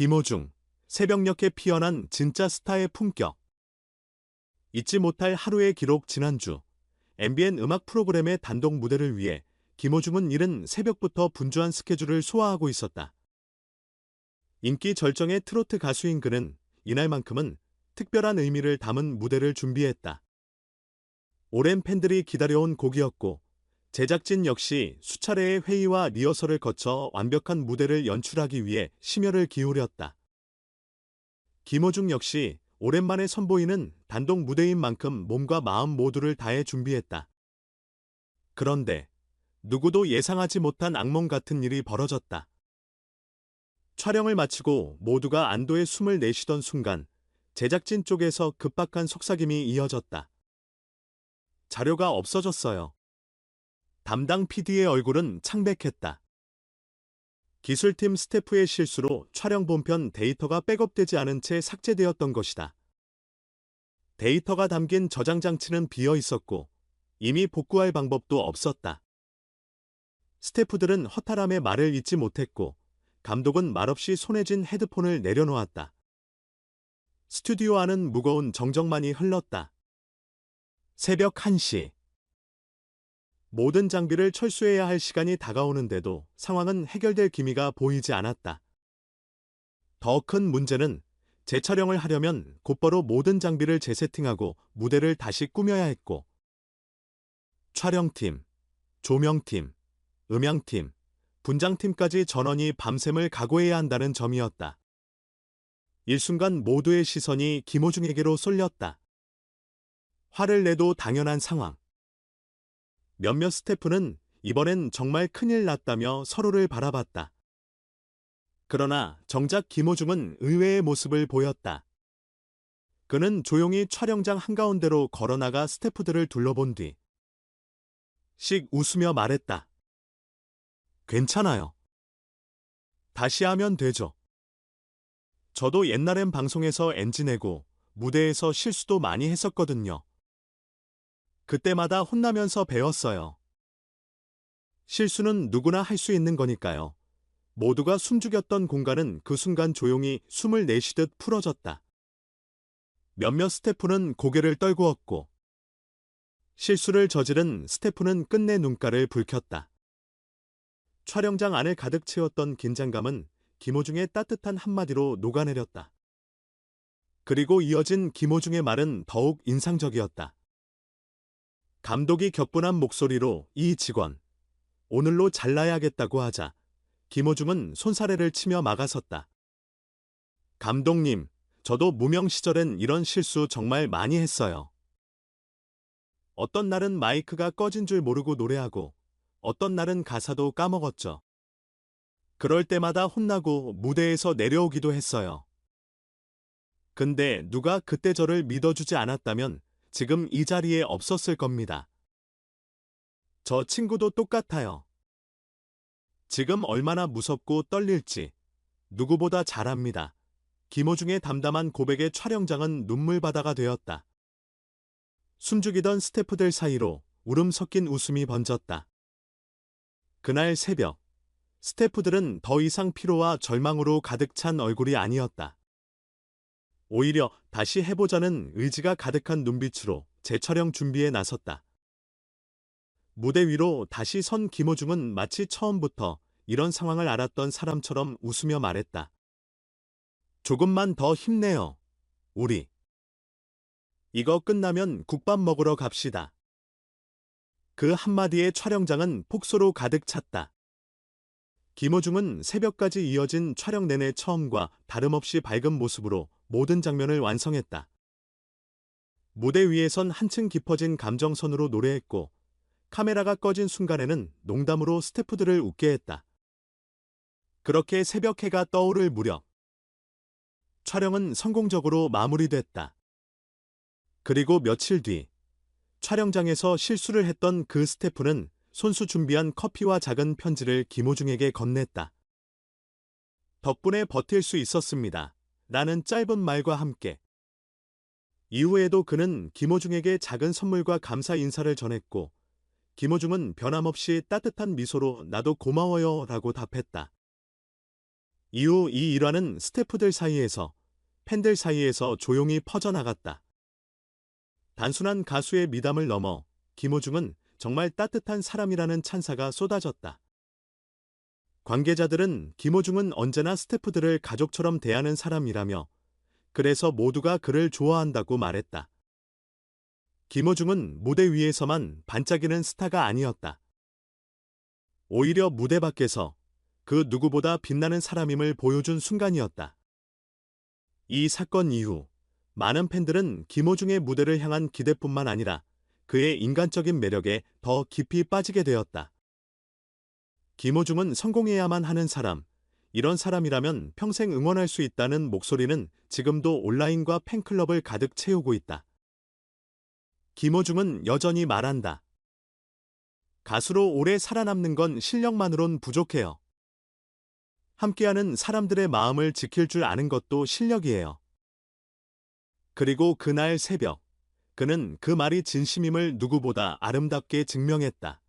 김호중, 새벽녘에 피어난 진짜 스타의 품격. 잊지 못할 하루의 기록 지난주 MBN 음악 프로그램의 단독 무대를 위해 김호중은 이른 새벽부터 분주한 스케줄을 소화하고 있었다. 인기 절정의 트로트 가수인 그는 이날만큼은 특별한 의미를 담은 무대를 준비했다. 오랜 팬들이 기다려온 곡이었고 제작진 역시 수차례의 회의와 리허설을 거쳐 완벽한 무대를 연출하기 위해 심혈을 기울였다. 김호중 역시 오랜만에 선보이는 단독 무대인 만큼 몸과 마음 모두를 다해 준비했다. 그런데 누구도 예상하지 못한 악몽 같은 일이 벌어졌다. 촬영을 마치고 모두가 안도의 숨을 내쉬던 순간 제작진 쪽에서 급박한 속삭임이 이어졌다. 자료가 없어졌어요. 담당 PD의 얼굴은 창백했다. 기술팀 스태프의 실수로 촬영 본편 데이터가 백업되지 않은 채 삭제되었던 것이다. 데이터가 담긴 저장 장치는 비어 있었고 이미 복구할 방법도 없었다. 스태프들은 허탈함에 말을 잇지 못했고 감독은 말없이 손에 쥔 헤드폰을 내려놓았다. 스튜디오 안은 무거운 정적만이 흘렀다. 새벽 1시. 모든 장비를 철수해야 할 시간이 다가오는데도 상황은 해결될 기미가 보이지 않았다. 더 큰 문제는 재촬영을 하려면 곧바로 모든 장비를 재세팅하고 무대를 다시 꾸며야 했고, 촬영팀, 조명팀, 음향팀, 분장팀까지 전원이 밤샘을 각오해야 한다는 점이었다. 일순간 모두의 시선이 김호중에게로 쏠렸다. 화를 내도 당연한 상황. 몇몇 스태프는 이번엔 정말 큰일 났다며 서로를 바라봤다. 그러나 정작 김호중은 의외의 모습을 보였다. 그는 조용히 촬영장 한가운데로 걸어나가 스태프들을 둘러본 뒤, 씩 웃으며 말했다. 괜찮아요. 다시 하면 되죠. 저도 옛날엔 방송에서 엔지 내고 무대에서 실수도 많이 했었거든요. 그때마다 혼나면서 배웠어요. 실수는 누구나 할 수 있는 거니까요. 모두가 숨죽였던 공간은 그 순간 조용히 숨을 내쉬듯 풀어졌다. 몇몇 스태프는 고개를 떨구었고, 실수를 저지른 스태프는 끝내 눈가를 붉혔다. 촬영장 안을 가득 채웠던 긴장감은 김호중의 따뜻한 한마디로 녹아내렸다. 그리고 이어진 김호중의 말은 더욱 인상적이었다. 감독이 격분한 목소리로 이 직원, 오늘로 잘라야겠다고 하자 김호중은 손사래를 치며 막아섰다. 감독님, 저도 무명 시절엔 이런 실수 정말 많이 했어요. 어떤 날은 마이크가 꺼진 줄 모르고 노래하고 어떤 날은 가사도 까먹었죠. 그럴 때마다 혼나고 무대에서 내려오기도 했어요. 근데 누가 그때 저를 믿어주지 않았다면 지금 이 자리에 없었을 겁니다. 저 친구도 똑같아요. 지금 얼마나 무섭고 떨릴지 누구보다 잘 압니다. 김호중의 담담한 고백의 촬영장은 눈물바다가 되었다. 숨죽이던 스태프들 사이로 울음 섞인 웃음이 번졌다. 그날 새벽, 스태프들은 더 이상 피로와 절망으로 가득 찬 얼굴이 아니었다. 오히려 다시 해보자는 의지가 가득한 눈빛으로 재촬영 준비에 나섰다. 무대 위로 다시 선 김호중은 마치 처음부터 이런 상황을 알았던 사람처럼 웃으며 말했다. 조금만 더 힘내요. 우리. 이거 끝나면 국밥 먹으러 갑시다. 그 한마디에 촬영장은 폭소로 가득 찼다. 김호중은 새벽까지 이어진 촬영 내내 처음과 다름없이 밝은 모습으로 모든 장면을 완성했다. 무대 위에선 한층 깊어진 감정선으로 노래했고 카메라가 꺼진 순간에는 농담으로 스태프들을 웃게 했다. 그렇게 새벽 해가 떠오를 무렵 촬영은 성공적으로 마무리됐다. 그리고 며칠 뒤 촬영장에서 실수를 했던 그 스태프는 손수 준비한 커피와 작은 편지를 김호중에게 건넸다. 덕분에 버틸 수 있었습니다. 라는 짧은 말과 함께. 이후에도 그는 김호중에게 작은 선물과 감사 인사를 전했고, 김호중은 변함없이 따뜻한 미소로 나도 고마워요 라고 답했다. 이후 이 일화는 스태프들 사이에서, 팬들 사이에서 조용히 퍼져나갔다. 단순한 가수의 미담을 넘어 김호중은 정말 따뜻한 사람이라는 찬사가 쏟아졌다. 관계자들은 김호중은 언제나 스태프들을 가족처럼 대하는 사람이라며 그래서 모두가 그를 좋아한다고 말했다. 김호중은 무대 위에서만 반짝이는 스타가 아니었다. 오히려 무대 밖에서 그 누구보다 빛나는 사람임을 보여준 순간이었다. 이 사건 이후 많은 팬들은 김호중의 무대를 향한 기대뿐만 아니라 그의 인간적인 매력에 더 깊이 빠지게 되었다. 김호중은 성공해야만 하는 사람, 이런 사람이라면 평생 응원할 수 있다는 목소리는 지금도 온라인과 팬클럽을 가득 채우고 있다. 김호중은 여전히 말한다. 가수로 오래 살아남는 건 실력만으론 부족해요. 함께하는 사람들의 마음을 지킬 줄 아는 것도 실력이에요. 그리고 그날 새벽, 그는 그 말이 진심임을 누구보다 아름답게 증명했다.